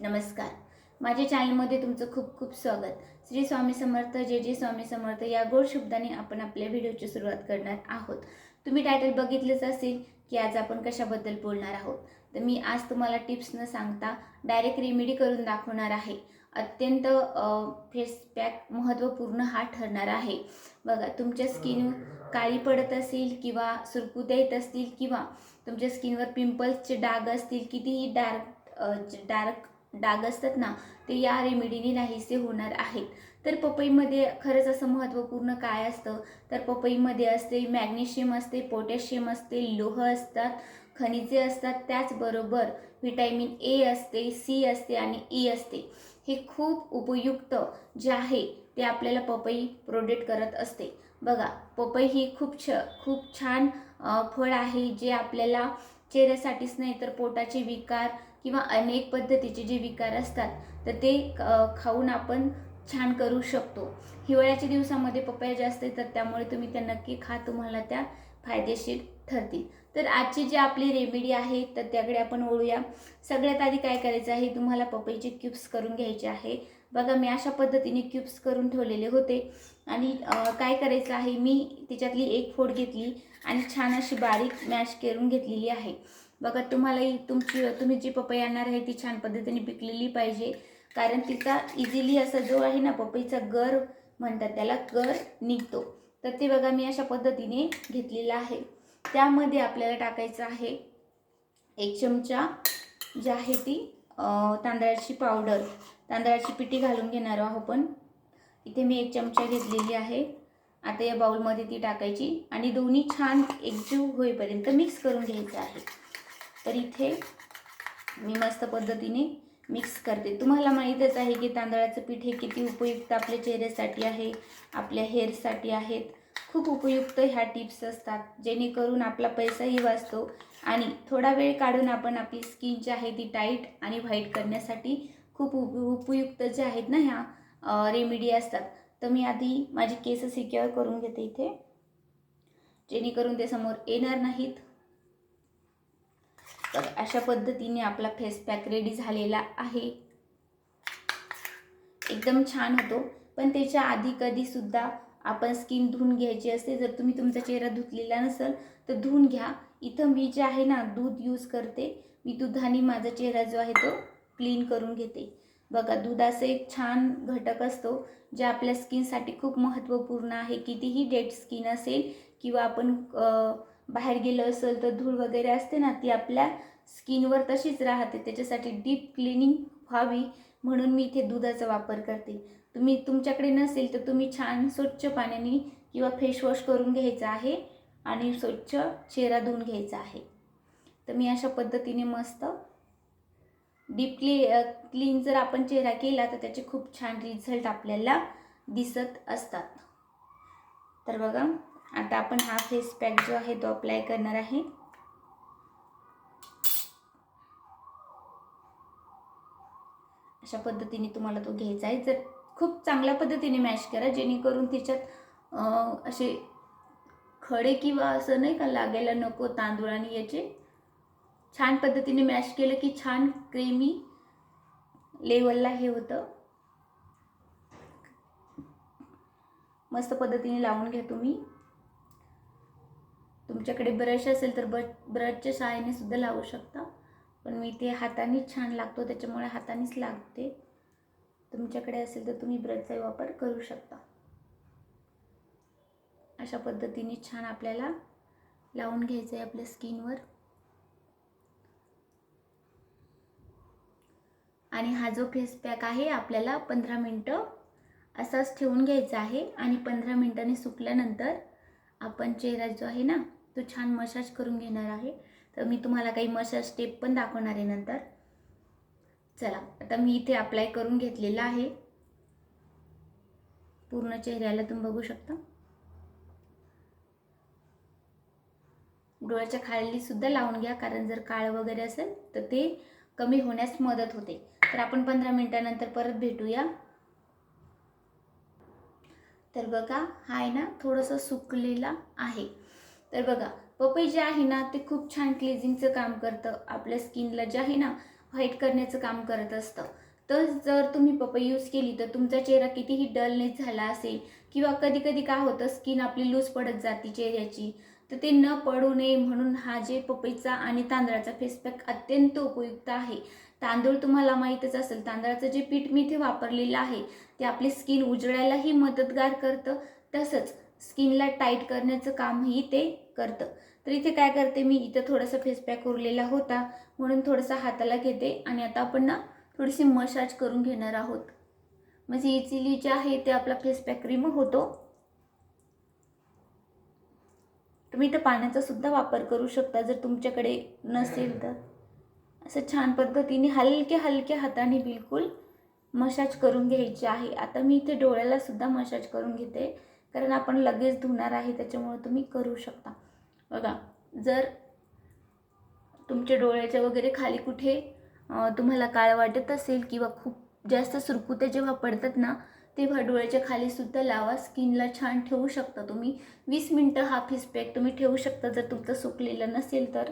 नमस्कार. माझ्या चॅनलमध्ये तुमचं खूप खूप स्वागत. श्री स्वामी समर्थ जे जे स्वामी समर्थ या गोड शब्दाने आपण आपल्या व्हिडिओची सुरुवात करणार आहोत. तुम्ही टायटल बघितलंच असेल की आज आपण कशाबद्दल बोलणार आहोत. तर मी आज तुम्हाला टिप्स न सांगता डायरेक्ट रेमेडी करून दाखवणार आहे. अत्यंत फेस पॅक महत्त्वपूर्ण हा ठरणार आहे. बघा तुमच्या स्किन काळी पडत असेल किंवा सुरकुत्या येत असतील किंवा तुमच्या स्किनवर पिंपल्सचे डाग असतील कितीही डार्क डार्क डाग असतात ना ते या रेमेडीने नाहीसे होणार आहेत. तर पपईमध्ये खरंच असं महत्त्वपूर्ण काय असतं? तर पपईमध्ये असते मॅग्नेशियम असते पोटॅशियम असते लोह असतात खनिजे असतात त्याचबरोबर व्हिटॅमिन ए असते सी असते आणि ई असते. हे खूप उपयुक्त जे आहे ते आपल्याला पपई प्रोडेक्ट करत असते. बघा पपई ही खूप छ खूप छान फळ आहे जे आपल्याला चेहऱ्यासाठीच नाही तर पोटाचे विकार किंवा अनेक पद्धतीचे जे विकार असतात तर ते खाऊन आपण छान करू शकतो. हिवाळ्याच्या दिवसामध्ये पपया जास्त येतात त्यामुळे तुम्ही त्या नक्की खा तुम्हाला त्या फायदेशीर ठरतील. तर आजची जी आपली रेमेडी आहे तर त्याकडे आपण ओळूया सगळ्यात आधी काय करायचं आहे तुम्हाला पपईचे क्यूब्स करून घ्यायचे आहे. बघा मी अशा पद्धतीने क्यूब्स करून ठेवलेले होते. आणि काय करायचं आहे मी त्याच्यातली एक फोड घेतली आणि छान अशी बारीक मॅश करून घेतलेली आहे. बघा तुम्हालाही तुमची तुम्ही जी पपई आणणार आहे ती छान पद्धतीने पिकलेली पाहिजे. कारण तिचा इझिली असा जो आहे ना पपईचा गर म्हणतात त्याला गर निघतो. तर ते बघा मी अशा पद्धतीने घेतलेलं आहे. त्यामध्ये आपल्याला टाकायचं आहे एक चमचा जी आहे ती तांदळाची पावडर. तांदळाची पिठी घालून घेणार आहोत आपण. इथे मी एक चमचा घेतलेली आहे. आता या बाउलमध्ये ती टाकायची. आणि दोन्ही छान एकजीव होईपर्यंत मिक्स करून घ्यायचं आहे. तर इथे मी मस्त पद्धतीने मिक्स करते. तुम्हाला माहीतच आहे की तांदळाचं पीठ हे किती उपयुक्त आपल्या चेहऱ्यासाठी आहे आपल्या हेअरसाठी आहेत. खूप उपयुक्त ह्या टिप्स असतात जेणेकरून आपला पैसाही वाचतो आणि थोडा वेळ काढून आपण आपली स्किन जी आहे ती टाईट आणि व्हाईट करण्यासाठी खूप उप उपयुक्त जे आहेत ना ह्या रेमेडी असतात. तर मी आधी माझी केस सिक्युअर करून घेते इथे. जेणेकरून ते समोर येणार नाहीत. तर अशा पद्धतीने आपला फेस पॅक रेडी झालेला आहे. एकदम छान होतो. पण त्याच्या आधी कधीसुद्धा आपण स्किन धुवून घ्यायची असते जर तुम्ही तुमचा चेहरा धुतलेला नसेल तर धुवून घ्या. इथं मी जे आहे ना दूध यूज करते. मी दुधाने माझा चेहरा जो आहे तो क्लीन करून घेते. बघा दूध असं एक छान घटक असतो जे आपल्या स्किनसाठी खूप महत्त्वपूर्ण आहे. कितीही डेड स्किन असेल किंवा आपण बाहेर गेलं असेल तर धूळ वगैरे असते ना ती आपल्या स्किनवर तशीच राहते. त्याच्यासाठी डीप क्लिनिंग व्हावी म्हणून मी इथे दुधाचा वापर करते. तुम्ही तुमच्याकडे नसेल तर तुम्ही छान स्वच्छ पाण्याने किंवा फेसवॉश करून घ्यायचा आहे आणि स्वच्छ चेहरा धुवून घ्यायचा आहे. तर मी अशा पद्धतीने मस्त डीप क्ली क्लीन जर आपण चेहरा केला तर त्याचे खूप छान रिझल्ट आपल्याला दिसत असतात. तर बघा आता आपण हा फेस पॅक जो आहे तो अप्लाय करणार आहे. अशा पद्धतीने तुम्हाला तो घ्यायचा आहे. जर खूप चांगल्या पद्धतीने मॅश करा जेणेकरून तिच्यात असे खडे किंवा असं नाही का लागायला नको तांदूळ आणि याचे. छान पद्धतीने मॅश केलं की छान क्रीमी लेवलला हे होतं. मस्त पद्धतीने लावून घ्या तुम्ही. तुमच्याकडे ब्रश असेल तर ब ब्रशच्या सहाय्याने सुद्धा लावू शकता. पण मी ते हातानेच छान लागतो त्याच्यामुळे हातानेच लागते. तुमच्याकडे असेल तर तुम्ही ब्रशचा वापर करू शकता. अशा पद्धतीने छान आपल्याला लावून घ्यायचं आहे आपल्या स्किनवर. आणि हा जो फेस पॅक आहे आपल्याला पंधरा मिनटं असाच ठेवून घ्यायचा आहे. आणि पंधरा मिनटांनी सुकल्यानंतर आपण चेहरा जो आहे ना तो छान मसाज करून घेणार आहे. तर मी तुम्हाला काही मसाज स्टेप पण दाखवणार आहे नंतर. चला आता मी इथे अप्लाय करून घेतलेला आहे. पूर्ण चेहऱ्याला तुम्ही बघू शकता. डोळ्याच्या खाली सुद्धा लावून घ्या कारण जर काळ वगैरे असेल तर ते कमी होण्यास मदत होते. तर आपण पंधरा मिनिटानंतर परत भेटूया. तर बघा हा आहे ना थोडंसं सुकलेला आहे. तर बघा पपई जे आहे ना ते खूप छान क्लिझिंगचं काम करतं. आपल्या स्किनला जे आहे ना व्हाईट करण्याचं काम करत असतं. तर जर तुम्ही पपई यूज केली तर तुमचा चेहरा कितीही डलनेस झाला असेल किंवा कधी कधी काय होतं स्किन आपली लूज पडत जाते चेहऱ्याची तर ते न पडू नये म्हणून हा जे पपईचा आणि तांदळाचा फेस पॅक अत्यंत उपयुक्त आहे. तांदूळ तुम्हाला माहीतच असेल तांदळाचं जे पीठ मी इथे वापरलेलं आहे ते आपली स्किन उजळायलाही मदतगार करतं. तसंच स्किनला टाईट करण्याचं कामही ते करतं. तर इथे काय करते मी इथं थोडासा फेस पॅक उरलेला होता म्हणून थोडंसं हाताला घेते आणि आता आपण ना थोडीशी मसाज करून घेणार आहोत. म्हणजे इझिली जे आहे ते आपला फेस पॅक रिमूव्ह होतो. तुम्ही इथं पाण्याचा सुद्धा वापर करू शकता जर तुमच्याकडे नसेल तर. असं छान पद्धतीने हलक्या हलक्या हाताने बिलकुल मसाज करून घ्यायची आहे. आता मी इथे डोळ्यालासुद्धा मसाज करून घेते कारण आपण लगेच धुणार आहे त्याच्यामुळे तुम्ही करू शकता. बघा जर तुमच्या डोळ्याच्या वगैरे खाली कुठे तुम्हाला काळ वाटत असेल किंवा खूप जास्त सुरकुत्या जेव्हा पडतात ना तेव्हा डोळ्याच्या खालीसुद्धा लावा. स्किनला छान ठेवू शकता तुम्ही. वीस मिनटं हा फेस पॅक तुम्ही ठेवू शकता जर तुमचं सुकलेलं नसेल तर.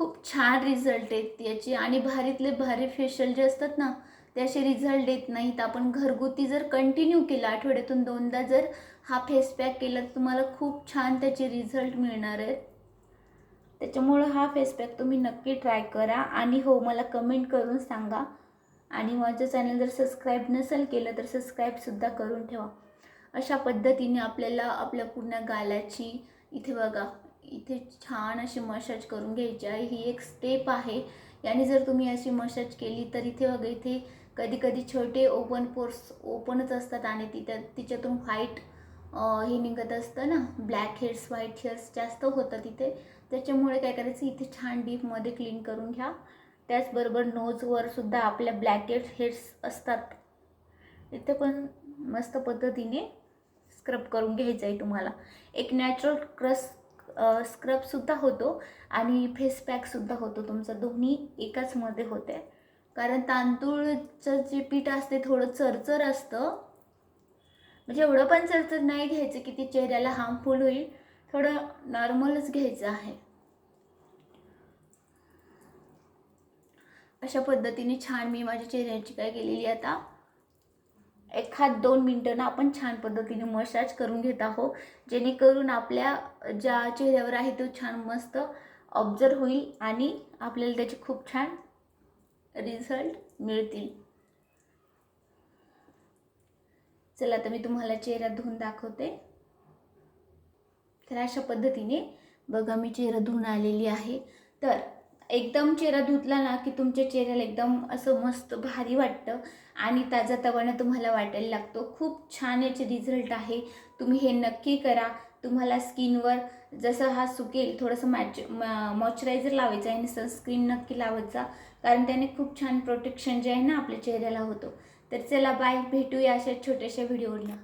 खूप छान रिझल्ट आहेत याचे आणि भारीतले भारी फेशियल जे असतात ना ते असे रिझल्ट देत नाहीत. आपण घरगुती जर कंटिन्यू केलं आठवड्यातून दोनदा जर हा फेस पॅक केला तर तुम्हाला खूप छान त्याचे रिझल्ट मिळणार आहेत. त्याच्यामुळं हा फेस पॅक तुम्ही नक्की ट्राय करा. आणि हो मला कमेंट करून सांगा. आणि माझं चॅनल जर सबस्क्राईब नसेल केलं तर सबस्क्राईबसुद्धा करून ठेवा. अशा पद्धतीने आपल्याला आपल्या पूर्ण गालाची इथे बघा इथे छान अशी मसाज करून घ्यायची आहे. ही एक स्टेप आहे. याने जर तुम्ही अशी मसाज केली तर इथे बघा इथे कधी कधी छोटे ओपन पोर्स ओपनच असतात आणि तिथं तिच्यातून व्हाईट हे निघत असतं ना ब्लॅक हेअर्स व्हाईट हेअर्स जास्त होतं तिथे त्याच्यामुळे काय करायचं इथे छान डीपमध्ये क्लीन करून घ्या. त्याचबरोबर नोजवर सुद्धा आपल्या ब्लॅक हेड्स असतात. इथे पण मस्त पद्धतीने स्क्रब करून घ्यायचं आहे तुम्हाला. एक नॅचरल क्रस स्क्रबसुद्धा होतो आणि फेस पॅकसुद्धा होतो. तुमचं दोन्ही एकाचमध्ये होते. कारण तांदूळचं जे पीठ असते थोडं चरचर असतं. म्हणजे एवढं पण चरचर नाही घ्यायचं की ते चेहऱ्याला हार्मफुल होईल. थोडं नॉर्मलच घ्यायचं आहे. अशा पद्धतीने छान मी माझ्या चेहऱ्याची काय केलेली आता. एखाद दोन मिनटं ना आपण छान पद्धतीने मसाज करून घेत आहोत. जेणेकरून आपल्या ज्या चेहऱ्यावर आहे तो छान मस्त ऑब्झर्व होईल आणि आपल्याला त्याचे खूप छान रिझल्ट मिळतील. चला तर मी तुम्हाला चेहरा धुवून दाखवते. तर अशा पद्धतीने बघा मी चेहरा धुवून आलेली आहे. तर एकदम चेहरा धुतला ना की तुमच्या चेहऱ्याला एकदम असं मस्त भारी वाटतं. आणि ताजा तवाना तुम्हाला वाटायला लागतो. खूप छान याचे रिझल्ट आहे. तुम्ही हे नक्की करा. तुम्हाला स्किनवर जसं हा सुकेल थोडंसं मॅच मॉइश्चरायझर लावायचं आहे आणि सनस्क्रीन नक्की लावायचा कारण त्याने खूप छान प्रोटेक्शन जे आहे ना आपल्या चेहऱ्याला होतो. तर चला बाय भेटूया अशा छोट्याशा व्हिडिओला